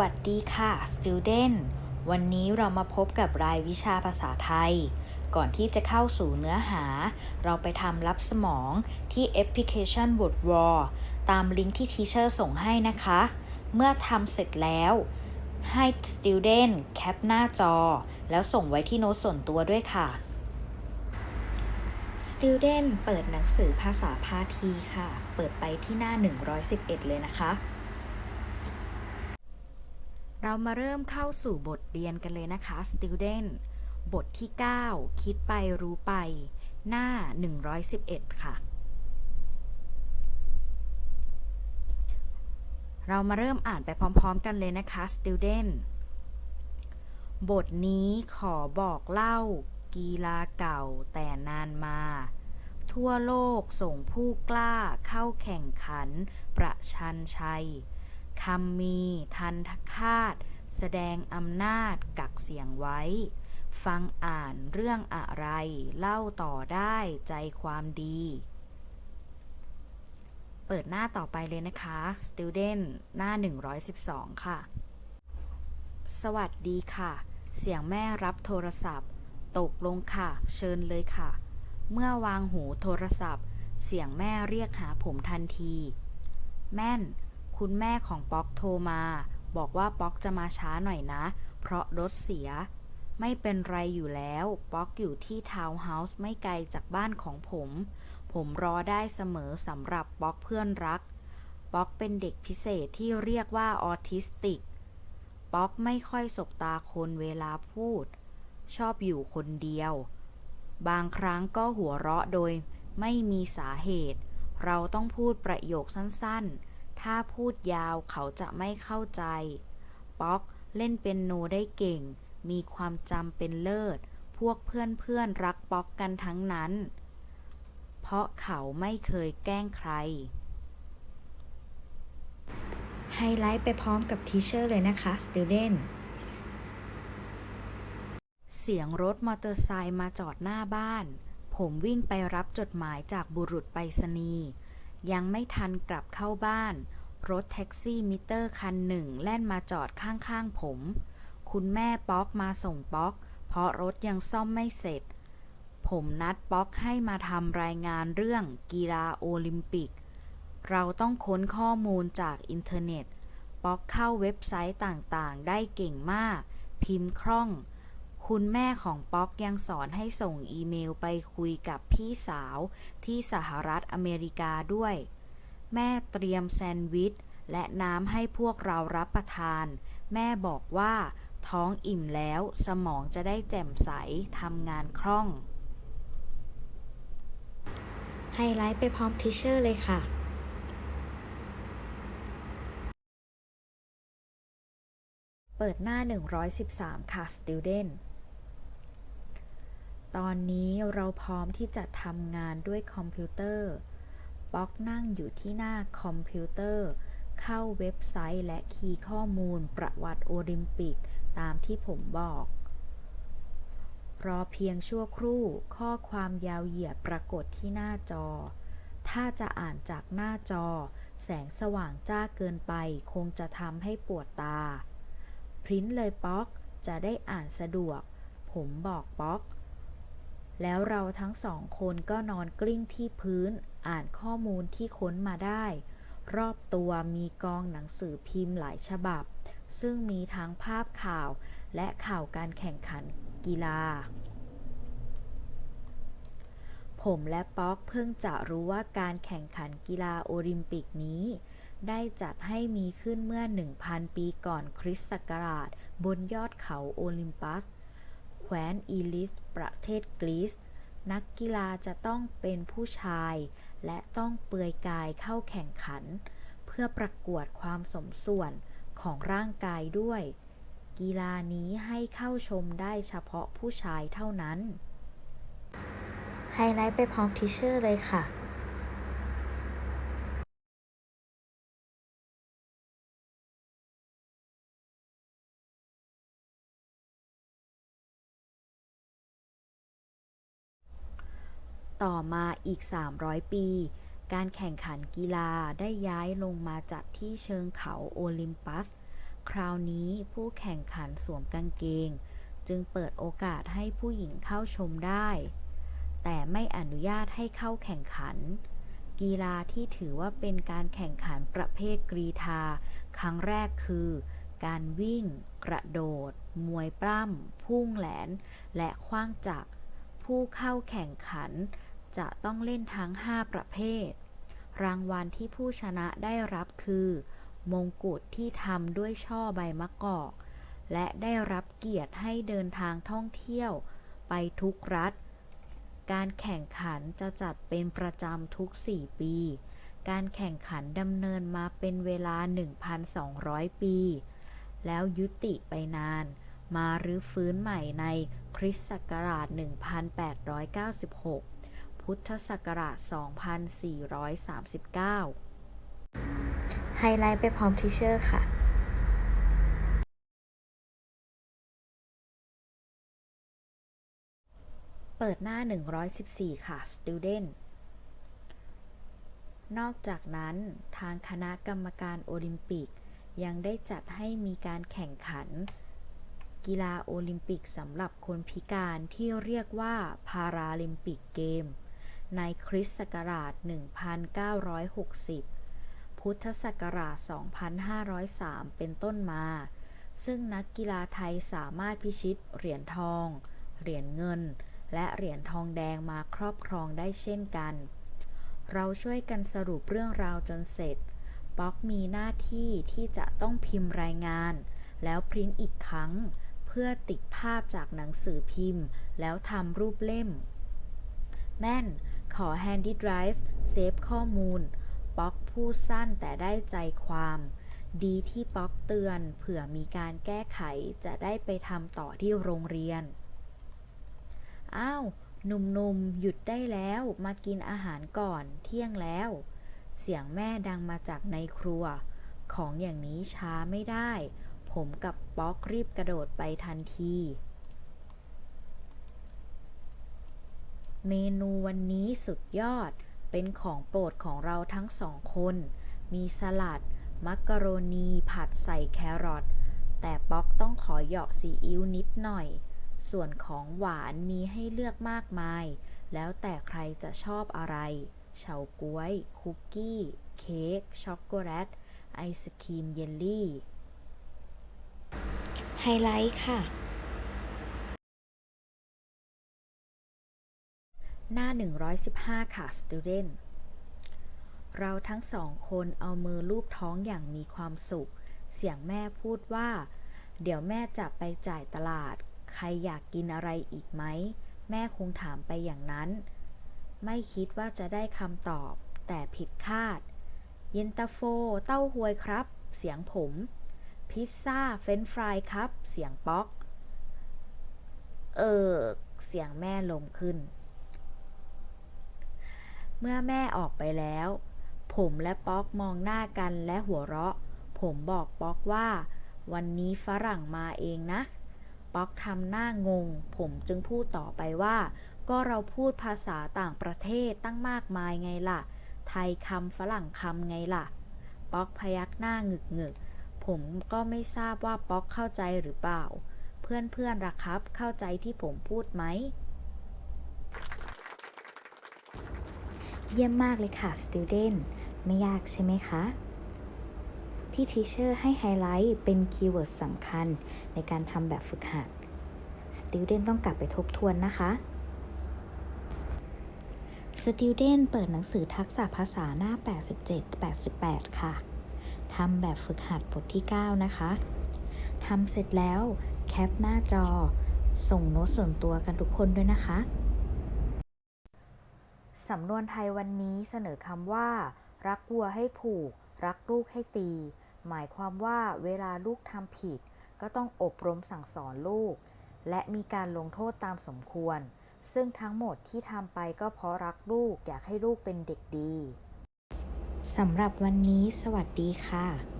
วัสดีค่ะ student วันนี้เรามาพบกับรายวิชาภาษาไทย ก่อนที่จะเข้าสู่เนื้อหา เราไปทำรับสมองที่แอปพลิเคชัน Word War ตามลิงก์ที่ทีเชอร์ส่งให้นะคะ เมื่อทำเสร็จแล้วให้ student แคปหน้าจอ แล้วส่งไว้ที่โน้ตส่วนตัวด้วยค่ะ student เปิดหนังสือภาษาพาทีค่ะ เปิดไปที่หน้า 111 เลยนะคะ เรามาเริ่มเข้าสู่บทเรียนกันเลยนะคะ student บทที่ 9 คิดไปรู้ไป หน้า 111 ค่ะ เรามาเริ่มอ่านไปพร้อมๆกันเลยนะคะ student บทนี้ขอบอกเล่า กีฬาเก่าแต่นานมา ทั่วโลกส่งผู้กล้าเข้าแข่งขันประชันชัย คำมีทันทคาตแสดงอำนาจกักเสียงไว้ ฟังอ่านเรื่องอะไร เล่าต่อได้ใจความดี เปิดหน้าต่อไปเลยนะคะ student หน้า 112 ค่ะ สวัสดีค่ะ เสียงแม่รับโทรศัพท์ ตกลงค่ะ เชิญเลยค่ะ เมื่อวางหูโทรศัพท์ เสียงแม่เรียกหาผมทันที แม่น คุณแม่ของป๊อกโทรมา บอกว่าป๊อกจะมาช้าหน่อยนะ เพราะรถเสีย ไม่เป็นไรอยู่แล้ว ป๊อกอยู่ที่ทาวน์เฮาส์ไม่ไกลจากบ้านของผม ผมรอได้เสมอสำหรับป๊อกเพื่อนรัก ป๊อกเป็นเด็กพิเศษที่เรียกว่าออทิสติก ป๊อกไม่ค่อยสบตาคนเวลาพูด ชอบอยู่คนเดียว บางครั้งก็หัวเราะโดย ไม่มีสาเหตุ เราต้องพูดประโยคสั้นๆ ถ้าพูดยาวเขาจะไม่เข้าใจ ป๊อกเล่นเป็นโนได้เก่ง มีความจำเป็นเลิศ พวกเพื่อนๆรักป๊อกกันทั้งนั้น เพราะเขาไม่เคยแกล้งใคร ไฮไลท์ไปพร้อมกับทีเชอร์เลยนะคะ student เสียงรถมอเตอร์ไซค์มาจอดหน้าบ้าน ผมวิ่งไปรับจดหมายจากบุรุษไปรษณีย์ ยังไม่ทันกลับเข้าบ้าน รถแท็กซี่มิเตอร์คันหนึ่งแล่นมาจอดข้างๆผม คุณแม่ป๊อกมาส่งป๊อก เพราะรถยังซ่อมไม่เสร็จ ผมนัดป๊อกให้มาทำรายงานเรื่องกีฬาโอลิมปิก เราต้องค้นข้อมูลจากอินเทอร์เน็ต ป๊อกเข้าเว็บไซต์ต่างๆ ได้เก่งมาก พิมพ์คล่อง คุณแม่ของป๊อกยังสอนให้ส่งอีเมลไปคุยกับพี่สาวที่สหรัฐอเมริกาด้วย แม่เตรียมแซนด์วิชและน้ำให้พวกเรารับประทาน แม่บอกว่าท้องอิ่มแล้วสมองจะได้แจ่มใสทำงานคล่อง ไฮไลท์ไปพร้อมทิเชอร์เลยค่ะเปิดหน้า 113 ค่ะ student ตอนนี้เราพร้อมที่จะทำงานด้วยคอมพิวเตอร์ป๊อกนั่งอยู่ที่หน้าคอมพิวเตอร์ เข้าเว็บไซต์และคีย์ข้อมูลประวัติโอลิมปิกตามที่ผมบอก รอเพียงชั่วครู่ข้อความยาวเหยียดปรากฏที่หน้าจอ ถ้าจะอ่านจากหน้าจอ แสงสว่างจ้าเกินไปคงจะทำให้ปวดตา พริ้นเลยป๊อกจะได้อ่านสะดวก ผมบอกป๊อก แล้วเราทั้งสองคนก็นอนกลิ้งที่พื้นอ่านข้อมูลที่ค้นมาได้ รอบตัวมีกองหนังสือพิมพ์หลายฉบับ ซึ่งมีทั้งภาพข่าวและข่าวการแข่งขันกีฬา ผมและป๊อกเพิ่งจะรู้ว่าการแข่งขันกีฬาโอลิมปิกนี้ ได้จัดให้มีขึ้นเมื่อ 1,000 ปีก่อนคริสต์ศักราช บนยอดเขาโอลิมปัส แคว้นอีลิส ประเทศกรีซ นักกีฬาจะต้องเป็นผู้ชาย และต้องเปลือยกายเข้าแข่งขัน เพื่อประกวดความสมส่วนของร่างกายด้วย กีฬานี้ให้เข้าชมได้เฉพาะผู้ชายเท่านั้น ไฮไลท์ไปพร้อมทิเชอร์เลยค่ะ ต่อมาอีก 300 ปี การแข่งขันกีฬาได้ย้ายลงมาจัดที่เชิงเขาโอลิมปัส คราวนี้ผู้แข่งขันสวมกางเกง จึงเปิดโอกาสให้ผู้หญิงเข้าชมได้ แต่ไม่อนุญาตให้เข้าแข่งขัน กีฬาที่ถือว่าเป็นการแข่งขันประเภทกรีธา ครั้งแรกคือ การวิ่ง กระโดด มวยปล้ำ พุ่งแหลน และขว้างจักรผู้เข้าแข่งขัน จะต้องเล่นทั้ง 5 ประเภท รางวัลที่ผู้ชนะได้รับคือ มงกุฎที่ทำด้วยช่อใบมะกอก และได้รับเกียรติให้เดินทางท่องเที่ยว ไปทุกรัฐ การแข่งขันจะจัดเป็นประจำทุก 4 ปี การแข่งขันดำเนินมาเป็นเวลา 1,200 ปี แล้วยุติไปนาน มารื้อฟื้นใหม่ในคริสต์ศักราช 1896 พุทธศักราช 2439 ไฮไลท์ไปพร้อมทิเชอร์ค่ะเปิดหน้า 114 ค่ะ student นอกจากนั้นทางคณะกรรมการโอลิมปิก ยังได้จัดให้มีการแข่งขัน กีฬาโอลิมปิกสำหรับคนพิการที่เรียกว่าพาราลิมปิกเกม ในคริสต์ศักราช 1960 พุทธศักราช 2503 เป็นต้นมา ซึ่งนักกีฬาไทยสามารถพิชิตเหรียญทอง เหรียญเงิน และเหรียญทองแดงมาครอบครองได้เช่นกัน เราช่วยกันสรุปเรื่องราวจนเสร็จ ป๊อกมีหน้าที่ที่จะต้องพิมพ์รายงาน แล้วพริ้นอีกครั้งเพื่อติดภาพจากหนังสือพิมพ์ แล้วทำรูปเล่ม แม่น ขอ Handy Drive เซฟข้อมูล ป๊อกพูดสั้นแต่ได้ใจความ ดีที่ป๊อกเตือน เผื่อมีการแก้ไขจะได้ไปทำต่อที่โรงเรียน อ้าว หนุ่มๆ หยุดได้แล้วมากินอาหารก่อนเที่ยงแล้ว เสียงแม่ดังมาจากในครัว ของอย่างนี้ช้าไม่ได้ ผมกับป๊อกรีบกระโดดไปทันที เมนูวันนี้สุดยอด เป็นของโปรดของเราทั้งสองคน มีสลัด มักกะโรนีผัดใส่แครอท แต่ป๊อกต้องขอเหยาะซีอิ๊วนิดหน่อย ส่วนของหวานมีให้เลือกมากมาย แล้วแต่ใครจะชอบอะไร เฉาก๊วย คุกกี้ เค้ก ช็อกโกแลต ไอศครีมเยลลี่ ไฮไลท์ค่ะ หน้า 115 ค่ะ student เราทั้งสองคนเอามือลูบท้องอย่างมีความสุข เสียงแม่พูดว่า เดี๋ยวแม่จะไปจ่ายตลาด ใครอยากกินอะไรอีกไหม แม่คงถามไปอย่างนั้น ไม่คิดว่าจะได้คำตอบ แต่ผิดคาด เย็นตาโฟ เต้าหวยครับ เสียงผม พิซซ่า เฟรนฟรายครับ เสียงป๊อก เออ เสียงแม่ลมขึ้น เมื่อแม่ออกไปแล้ว ผมและป๊อกมองหน้ากันและหัวเราะ ผมบอกป๊อกว่า วันนี้ฝรั่งมาเองนะ ป๊อกทำหน้างง ผมจึงพูดต่อไปว่า ก็เราพูดภาษาต่างประเทศตั้งมากมายไงล่ะ ไทยคำฝรั่งคำไงล่ะ ป๊อกพยักหน้างึกงึกผมก็ไม่ทราบว่าป๊อกเข้าใจหรือเปล่า เพื่อนๆล่ะครับ เข้าใจที่ผมพูดไหม เยี่ยมมากเลยค่ะ student ไม่ยากใช่ไหมคะ ที่ทีเชอร์ให้ไฮไลท์เป็นคีย์เวิร์ดสำคัญในการทำแบบฝึกหัด student ต้องกลับไปทบทวนนะคะ student เปิดหนังสือทักษะภาษาหน้า 87-88 ค่ะทำแบบฝึกหัดบทที่ 9 นะคะทำเสร็จแล้ว แคปหน้าจอ ส่งโน้ตส่วนตัวกันทุกคนด้วยนะคะ สำนวนไทยวันนี้เสนอคำว่า รักวัวให้ผูก รักลูกให้ตี หมายความว่าเวลาลูกทำผิด ก็ต้องอบรมสั่งสอนลูก และมีการลงโทษตามสมควร ซึ่งทั้งหมดที่ทำไปก็เพราะรักลูกอยากให้ลูกเป็นเด็กดีสำหรับวันนี้สวัสดีค่ะ